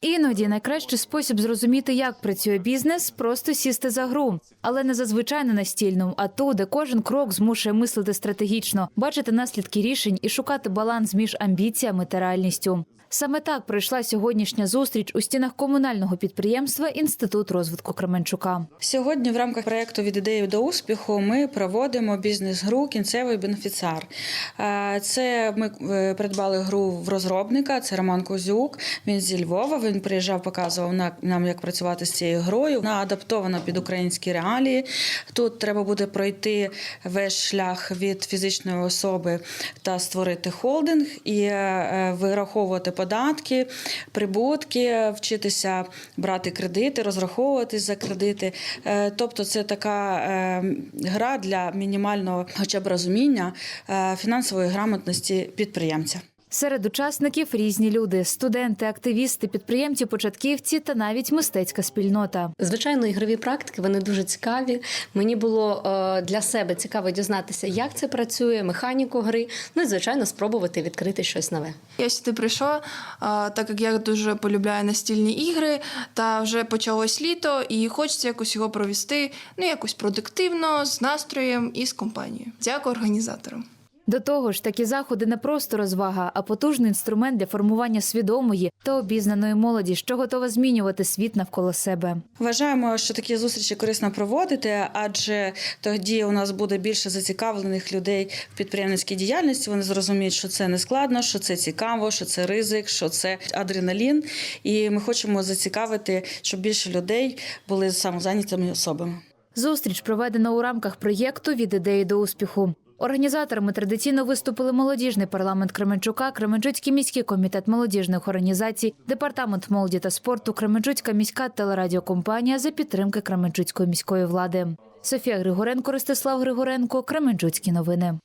Іноді найкращий спосіб зрозуміти, як працює бізнес, просто сісти за гру, але не зазвичай не настільну, а ту, де кожен крок змушує мислити стратегічно, бачити наслідки рішень і шукати баланс між амбіціями та реальністю. Саме так пройшла сьогоднішня зустріч у стінах комунального підприємства Інститут розвитку Кременчука. Сьогодні в рамках проєкту від ідеї до успіху ми проводимо бізнес-гру Кінцевий бенефіціар. Це ми е, придбали гру в розробника. Це Роман Козюк. Він зі Львова. Він приїжджав, показував нам, як працювати з цією грою. Вона адаптована під українські реалії. Тут треба буде пройти весь шлях від фізичної особи та створити холдинг і е, вираховувати податки, прибутки, вчитися брати кредити, розраховуватись за кредити. Е, Тобто, це така е, гра для мінімального хоча б розуміння фінансової грамотності підприємця. Серед учасників різні люди: студенти, активісти, підприємці, початківці та навіть мистецька спільнота. Звичайно, ігрові практики вони дуже цікаві. Мені було е, для себе цікаво дізнатися, як це працює, механіку гри. Ну і звичайно, спробувати відкрити щось нове. Я сюди прийшла, а, так як я дуже полюбляю настільні ігри, та вже почалось літо, і хочеться якось його провести ну якось продуктивно, з настроєм і з компанією. Дякую організаторам. До того ж, такі заходи не просто розвага, а потужний інструмент для формування свідомої та обізнаної молоді, що готова змінювати світ навколо себе. Вважаємо, що такі зустрічі корисно проводити, адже тоді у нас буде більше зацікавлених людей в підприємницькій діяльності. Вони зрозуміють, що це не складно, що це цікаво, що це ризик, що це адреналін. І ми хочемо зацікавити, щоб більше людей були самозайнятими особами. Зустріч проведена у рамках проєкту від ідеї до успіху. Організаторами традиційно виступили молодіжний парламент Кременчука, Кременчуцький міський комітет молодіжних організацій, департамент молоді та спорту, Кременчуцька міська телерадіокомпанія за підтримки Кременчуцької міської влади. Софія Григоренко, Ростислав Григоренко, Кременчуцькі новини.